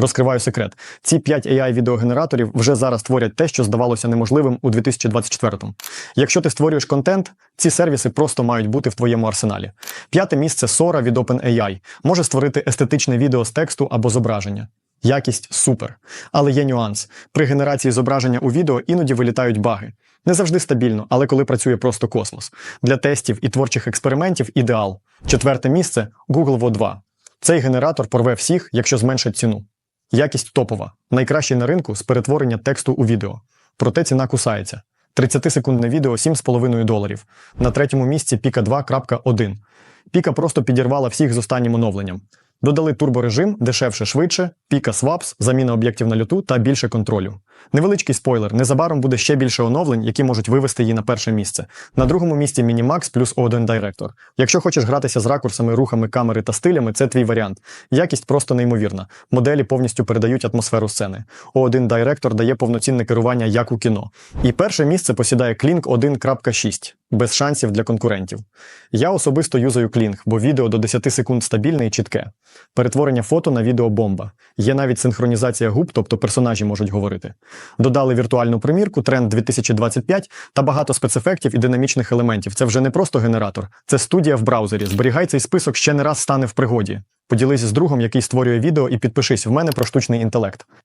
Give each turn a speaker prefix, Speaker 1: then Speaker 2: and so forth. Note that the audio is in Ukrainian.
Speaker 1: Розкриваю секрет. Ці 5 AI відеогенераторів вже зараз творять те, що здавалося неможливим у 2024-му. Якщо ти створюєш контент, ці сервіси просто мають бути в твоєму арсеналі. П'яте місце Sora від OpenAI може створити естетичне відео з тексту або зображення. Якість супер. Але є нюанс. При генерації зображення у відео іноді вилітають баги. Не завжди стабільно, але коли працює просто космос. Для тестів і творчих експериментів ідеал. Четверте місце Google Vo 2. Цей генератор порве всіх, якщо зменшить ціну. Якість топова, найкращий на ринку з перетворення тексту у відео. Проте ціна кусається. 30-секундне відео 7,5 доларів. На третьому місці Піка 2.1. Піка просто підірвала всіх з останнім оновленням. Додали турборежим, дешевше, швидше, Піка Swaps, заміна об'єктів на люту та більше контролю. Невеличкий спойлер, незабаром буде ще більше оновлень, які можуть вивести її на перше місце. На другому місці Minimax плюс O1 Director. Якщо хочеш гратися з ракурсами, рухами камери та стилями, це твій варіант. Якість просто неймовірна. Моделі повністю передають атмосферу сцени. O1 Director дає повноцінне керування як у кіно. І перше місце посідає Kling 1.6, без шансів для конкурентів. Я особисто юзаю Kling, бо відео до 10 секунд стабільне і чітке. Перетворення фото на відео бомба. Є навіть синхронізація губ, тобто персонажі можуть говорити. Додали віртуальну примірку, тренд 2025 та багато спецефектів і динамічних елементів. Це вже не просто генератор, це студія в браузері. Зберігай цей список ще не раз стане в пригоді. Поділись з другом, який створює відео, і підпишись в мене про штучний інтелект.